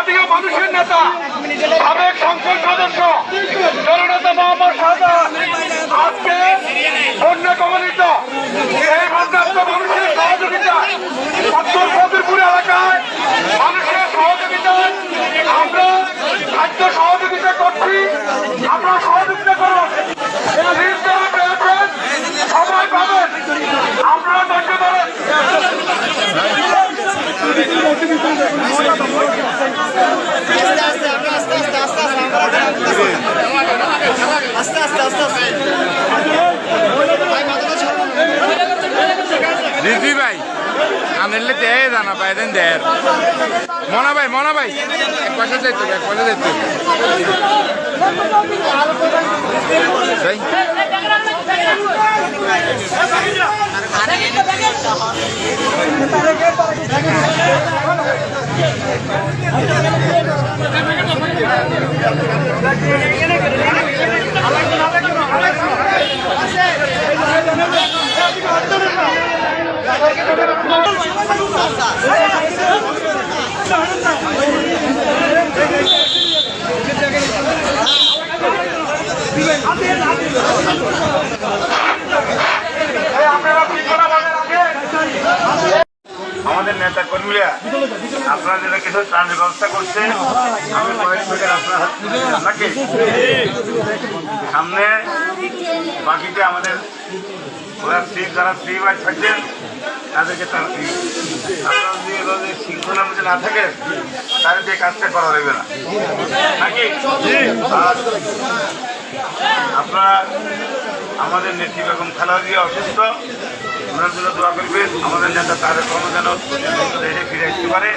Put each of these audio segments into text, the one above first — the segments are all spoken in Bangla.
জাতীয় মানুষের নেতা, সাবেক সংসদ সদস্য, জননেতা মোহাম্মদ সাদা, আজকে অন্য কমিত এই বন্যাপ্ত মানুষের সহযোগিতা উত্তর ফকিরপুর এলাকায়, মানুষের সহযোগিতায় আমরা খাদ্য আস্তে আস্তে আস্তে আস্তে রিজভি ভাই আনলে দেয় জানা, পায় দেন দেয়। মনা ভাই মনা ভাই, এক পয়সা যাইতো এক পয়সা যাইতো ভাই আরে ভাই আমাদের নেতা কর্মীরা, আপনারা যেটা কিছু ত্রাণের ব্যবস্থা করছে আমি আপনার সামনে বাকিতে আমাদের যারা স্ত্রী ভাই থাকছেন তাদেরকে তার যদি শৃঙ্খলার মধ্যে না থাকেন, তাহলে যে কাজটা করা যাবে না। নাকি? আপনারা আমাদের নেত্রী বেগম খালেদা জিয়া অসুস্থ ওনার জন্য দোয়া করবেন আমাদের নেতা তারেক রহমান যেন দেশে ফিরে আসতে পারে।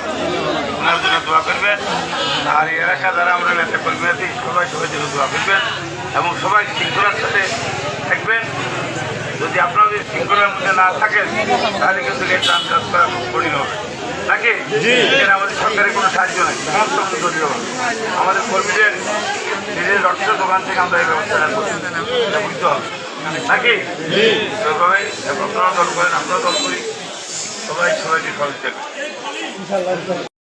ওনার জন্য দোয়া করবেন। আর এই এলাকা যারা আমরা নেতা কর্মী আছি সবাই সবাই জন্য দোয়া করবেন এবং সবাই শৃঙ্খলার সাথে থাকবেন। যদি আপনারা যদি শৃঙ্খলার মধ্যে না থাকেন তাহলে কিন্তু এই ট্রান্স করা খুব কঠিন হবে। নাকি? এখানে আমাদের সরকারের কোনো সাহায্য নেই। সমস্ত কিছু আমাদের কর্মীদের নিজের অর্থ দোকান থেকে আমরা এই ব্যবস্থাটা করছি এটা হবে। নাকি? ওইভাবে আপনারাও দল করেন আমরা দল করি। সবাই সবাইকে সহযোগিতা